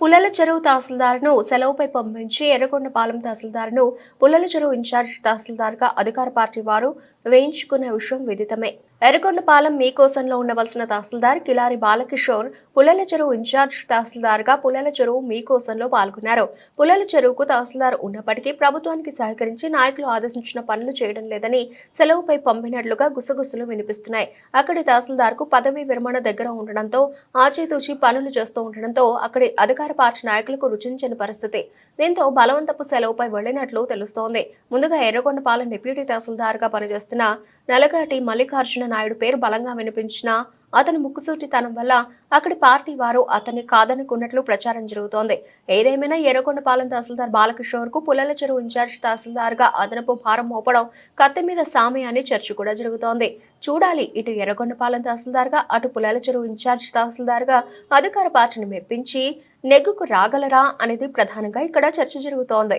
పుల్లల చెరువు తహసీల్దార్ను సెలవుపై పంపించి ఎర్రగొండపాలెం తహసీల్దార్ను పుల్లల చెరువు ఇన్ఛార్జ్ తహసీల్దార్గా అధికార పార్టీ వారు వేయించుకున్న విషయం విదితమే. ఎర్రగొండపాలెం మీకోసంలో ఉండవలసిన తహసీల్దార్ కిలారి బాలకిషోర్ పుల్లల చెరువు ఇన్ఛార్జ్ తహసీల్దార్గా పుల్లల చెరువు మీకోసంలో పాల్గొన్నారు. పుల్లల చెరువుకు తహసీల్దార్ ఉన్నప్పటికీ ప్రభుత్వానికి సహకరించి నాయకులు ఆదేశించిన పనులు చేయడం లేదని సెలవుపై పంపినట్లుగా గుసగుసలు వినిపిస్తున్నాయి. అక్కడి తహసీల్దార్కు పదవీ విరమణ దగ్గర ఉండడంతో ఆచితూచి పనులు చేస్తూ ఉండడంతో అక్కడి అధికార పార్టీ నాయకులకు రుచించని పరిస్థితి. దీంతో బలవంతపు సెలవుపై వెళ్ళినట్లు తెలుస్తోంది. ముందుగా ఎర్రగొండపాలెం డిప్యూటీ తహసీల్దార్గా పనిచేస్తున్న నలగాటి మల్లికార్జున నాయుడు పేరు బలంగా వినిపించిన అతని ముక్కుసూటితనం వల్ల అక్కడి పార్టీ వారు అతన్ని కాదనుకున్నట్లు ప్రచారం జరుగుతోంది. ఏదేమైనా ఎర్రగొండపాలెం తహసీల్దార్ బాలకిషోర్కు పుల్లల చెరువు ఇన్ఛార్జ్ తహసీల్దార్గా అదనపు భారం మోపడం కత్తి మీద సామి అని చర్చ కూడా జరుగుతోంది. చూడాలి ఇటు ఎర్రగొండపాలెం తహసీల్దార్గా అటు పుల్లల చెరువు ఇన్ఛార్జ్ తహసీల్దార్గా అధికార పార్టీని మెప్పించి నెగ్గుకు రాగలరా అనేది ప్రధానంగా ఇక్కడ చర్చ జరుగుతోంది.